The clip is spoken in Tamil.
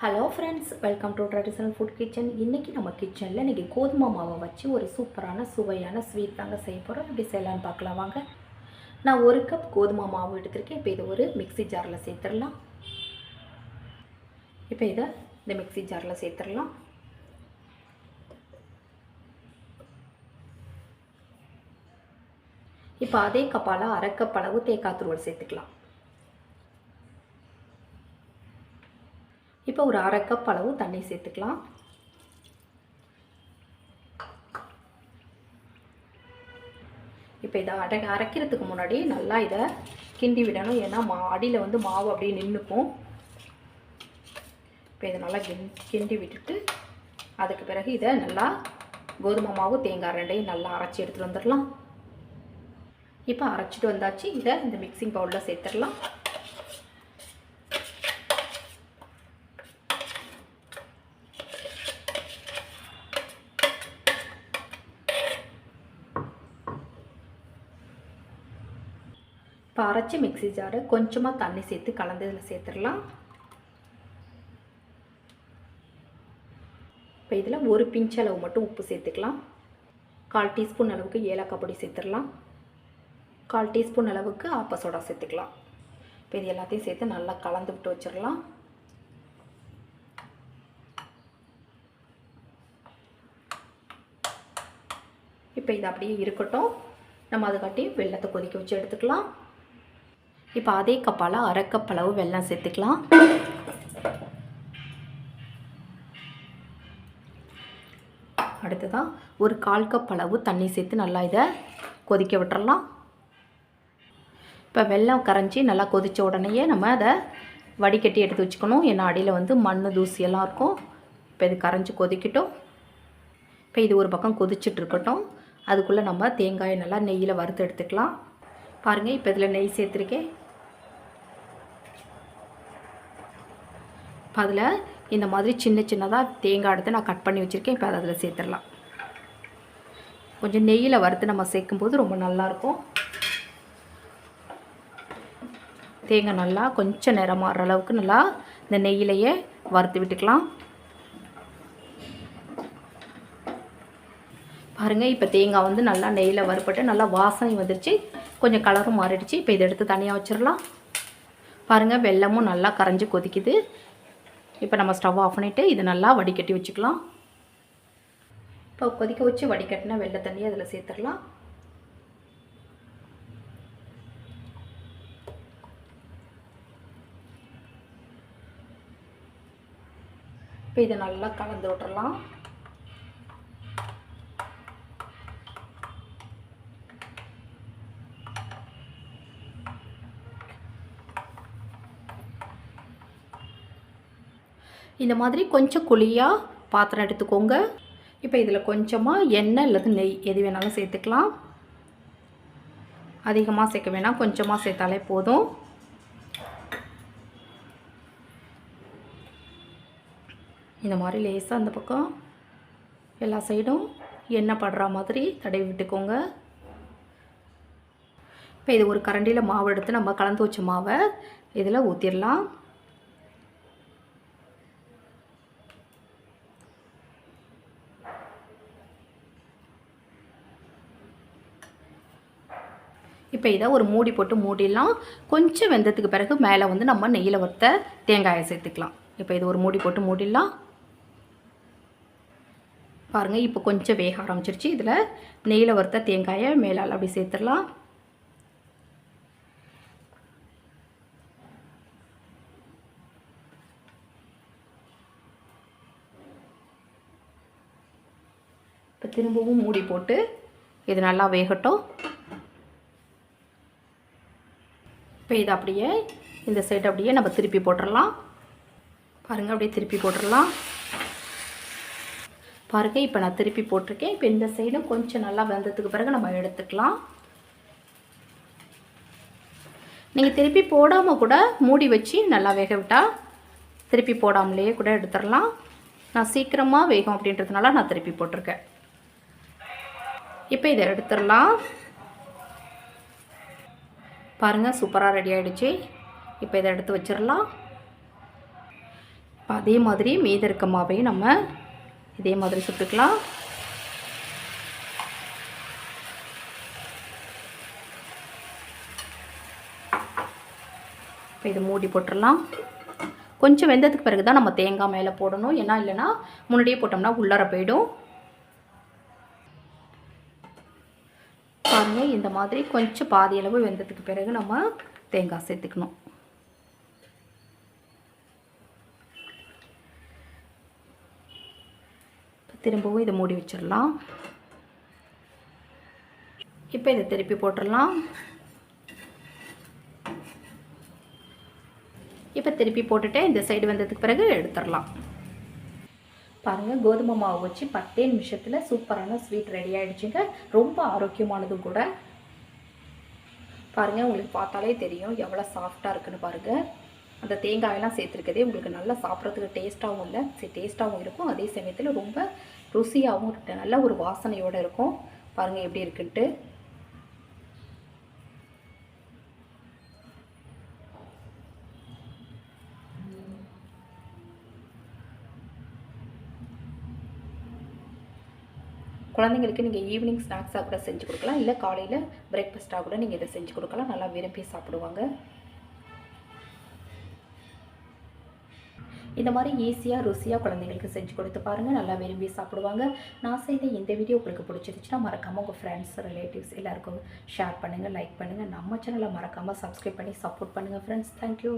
Hello friends welcome to traditional food kitchen இன்றைக்கி நம்ம கிச்சனில் இன்றைக்கி கோதுமை மாவை வச்சு ஒரு சூப்பரான சுவையான ஸ்வீட் தாங்க செய்ய போகிறோம் எப்படி செய்யலான்னு பார்க்கலாம் வாங்க. நான் ஒரு கப் கோதுமை மாவு எடுத்திருக்கேன். இப்போ இதை ஒரு மிக்ஸி ஜாரில் சேர்த்துடலாம். இப்போ இதை இந்த மிக்ஸி ஜாரில் சேர்த்துடலாம். இப்போ அதே கப்பால் அரை கப் அளவு தேக்காய் துருவல் சேர்த்துக்கலாம். இப்போ ஒரு அரை கப் அளவு தண்ணி சேர்த்துக்கலாம். இப்போ இதை அரை அரைக்கிறதுக்கு முன்னாடி நல்லா இதை கிண்டி விடணும். ஏன்னா மா அடியில் வந்து மாவு அப்படியே நின்றுக்கும் இப்போ இதை நல்லா கிண் கிண்டி விட்டுட்டு அதுக்கு பிறகு இதை நல்லா கோதுமை மாவு தேங்காய் ரெண்டையும் நல்லா அரைச்சி எடுத்துகிட்டு வந்துடலாம். இப்போ அரைச்சிட்டு வந்தாச்சு. இதை இந்த மிக்சிங் பவுலில் சேர்த்துடலாம். இப்போ அரைச்சி மிக்ஸி ஜாரு கொஞ்சமாக தண்ணி சேர்த்து கலந்து இதில் சேர்த்துடலாம். இப்போ இதில் ஒரு பிஞ்ச் அளவு மட்டும் உப்பு சேர்த்துக்கலாம். கால் டீஸ்பூன் அளவுக்கு ஏலக்காய் பொடி சேர்த்துடலாம். கால் டீஸ்பூன் அளவுக்கு ஆப்ப சோடா சேர்த்துக்கலாம். இப்போ இது எல்லாத்தையும் சேர்த்து நல்லா கலந்து விட்டு வச்சிடலாம். இப்போ இது அப்படியே இருக்கட்டும். நம்ம அதை வெள்ளத்தை கொதிக்க வச்சு எடுத்துக்கலாம். இப்போ அதே கப்பால் அரை கப் அளவு வெல்லம் சேர்த்துக்கலாம். அடுத்ததாக ஒரு கால் கப் அளவு தண்ணி சேர்த்து நல்லா இதை கொதிக்க விட்டுறலாம். இப்போ வெல்லம் கரைஞ்சி நல்லா கொதித்த உடனேயே நம்ம அதை வடிகட்டி எடுத்து வச்சுக்கணும். ஏன்னா அடியில் வந்து மண் தூசியெல்லாம் இருக்கும். இப்போ இது கரைஞ்சி கொதிக்கட்டும். இப்போ இது ஒரு பக்கம் கொதிச்சுட்டு இருக்கட்டும். அதுக்குள்ளே நம்ம தேங்காயை நல்லா நெய்யில் வறுத்து எடுத்துக்கலாம். பாருங்கள் இப்போ இதில் நெய் சேர்த்துருக்கேன். இப்போ அதில் இந்த மாதிரி சின்ன சின்னதாக தேங்காய் எடுத்து நான் கட் பண்ணி வச்சுருக்கேன். இப்போ அதை அதில் சேர்த்துடலாம். கொஞ்சம் நெய்யில் வறுத்து நம்ம சேர்க்கும்போது ரொம்ப நல்லாயிருக்கும் தேங்காய் நல்லா கொஞ்சம் நேரம் மாறுற அளவுக்கு நல்லா இந்த நெய்யிலையே வறுத்து விட்டுக்கலாம். பாருங்கள் இப்போ தேங்காய் வந்து நல்லா நெய்யில் வறுப்பட்டு நல்லா வாசனை வந்துருச்சு. கொஞ்சம் கலரும் மாறிடுச்சு. இப்போ இதை எடுத்து தனியாக வச்சிடலாம். பாருங்கள் வெள்ளமும் நல்லா கரைஞ்சி கொதிக்குது. இப்போ நம்ம ஸ்டவ் ஆஃப் பண்ணிவிட்டு இது நல்லா வடிகட்டி வச்சுக்கலாம். இப்போ கொதிக்க வச்சு வடிகட்டினா வெள்ளை தண்ணியை அதில் சேர்த்துடலாம். இப்போ இதை நல்லா கலந்து விட்டுறலாம் இந்த மாதிரி கொஞ்சம் குழியாக பாத்திரம் எடுத்துக்கோங்க. இப்போ இதில் கொஞ்சமாக எண்ணெய் அல்லது நெய் எது வேணாலும் சேர்த்துக்கலாம். அதிகமாக சேர்க்க வேணாம் கொஞ்சமாக சேர்த்தாலே போதும். இந்த மாதிரி லேசாக அந்த பக்கம் எல்லா சைடும் எண்ணெய் படுற மாதிரி தடவி விட்டுக்கோங்க. இப்போ இது ஒரு கரண்டியில் மாவு எடுத்து நம்ம கலந்து வச்ச மாவை இதில் ஊற்றிடலாம் இப்போ இதை ஒரு மூடி போட்டு மூடிடலாம். கொஞ்சம் வெந்ததுக்கு பிறகு மேலே வந்து நம்ம நெய்யில் வறுத்த தேங்காயை சேர்த்துக்கலாம். இப்போ இது ஒரு மூடி போட்டு மூடிடலாம். பாருங்கள் இப்போ கொஞ்சம் வேக ஆரம்பிச்சிருச்சு. இதில் நெய்யில் வறுத்த தேங்காயை மேலால் அப்படி சேர்த்துடலாம். இப்போ திரும்பவும் மூடி போட்டு இது நல்லா வேகட்டும். இப்போ இதை அப்படியே இந்த சைடு அப்படியே நம்ம திருப்பி போட்டுடலாம். பாருங்கள் அப்படியே திருப்பி போட்டுடலாம். பாருங்கள் இப்போ நான் திருப்பி போட்டிருக்கேன். இப்போ இந்த சைடும் கொஞ்சம் நல்லா வெந்ததுக்கு பிறகு நம்ம எடுத்துக்கலாம். நீங்கள் திருப்பி போடாமல் கூட மூடி வச்சு நல்லா வேக விட்டால் திருப்பி போடாமலேயே கூட எடுத்துடலாம். நான் சீக்கிரமாக வேகும் அப்படின்றதுனால நான் திருப்பி போட்டிருக்கேன். இப்போ இதை எடுத்துடலாம். பாருங்கள் சூப்பராக ரெடி ஆகிடுச்சு இப்போ இதை எடுத்து வச்சிடலாம். இப்போ அதே மாதிரி மீத இருக்க மாவையும் நம்ம இதே மாதிரி சுட்டுக்கலாம். இப்போ இதை மூடி போட்டுடலாம். கொஞ்சம் வெந்ததுக்கு பிறகு தான் நம்ம தேங்காய் மேலே போடணும். ஏன்னா இல்லைன்னா முன்னாடியே போட்டோம்னா உள்ளார போயிடும். பாருங்க இந்த மாதிரி கொஞ்சம் பாதி அளவு வெந்ததுக்கு பிறகு நம்ம தேங்காய் சேர்த்துக்கணும். திரும்பவும் இதை மூடி வச்சிடலாம். இப்போ இதை திருப்பி போட்டுடலாம். இப்போ திருப்பி போட்டுட்டு இந்த சைடு வந்ததுக்கு பிறகு எடுத்துடலாம். பாருங்கள் கோதுமை மாவு வச்சு பத்தே நிமிஷத்தில் சூப்பரான ஸ்வீட் ரெடி ஆகிடுச்சுங்க ரொம்ப ஆரோக்கியமானதும் கூட. பாருங்கள் உங்களுக்கு பார்த்தாலே தெரியும் எவ்வளோ சாஃப்டாக இருக்குன்னு பாருங்கள் அந்த தேங்காயெல்லாம் சேர்த்துருக்கதே உங்களுக்கு நல்லா சாப்பிட்றதுக்கு டேஸ்ட்டாகவும் இல்லை. சரி டேஸ்ட்டாகவும் இருக்கும். அதே சமயத்தில் ரொம்ப ருசியாகவும் நல்ல ஒரு வாசனையோடு இருக்கும். பாருங்கள் எப்படி இருக்குன்ட்டு. குழந்தைங்களுக்கு நீங்கள் ஈவினிங் ஸ்நாக்ஸாக கூட செஞ்சு கொடுக்கலாம். இல்லை காலையில் பிரேக்ஃபாஸ்ட்டாக கூட நீங்கள் இதை செஞ்சு கொடுக்கலாம். நல்லா விரும்பி சாப்பிடுவாங்க. இந்த மாதிரி ஈஸியாக ருசியாக குழந்தைங்களுக்கு செஞ்சு கொடுத்து பாருங்கள் நல்லா விரும்பி சாப்பிடுவாங்க. நான் செய்த இந்த வீடியோ உங்களுக்கு பிடிச்சிருச்சுன்னா மறக்காமல் உங்கள் ஃப்ரெண்ட்ஸ் ரிலேட்டிவ்ஸ் எல்லாருக்கும் ஷேர் பண்ணுங்கள் லைக் பண்ணுங்கள் நம்ம சேனலை மறக்காமல் சப்ஸ்கிரைப் பண்ணி சப்போர்ட் பண்ணுங்கள் ஃப்ரெண்ட்ஸ் தேங்க்யூ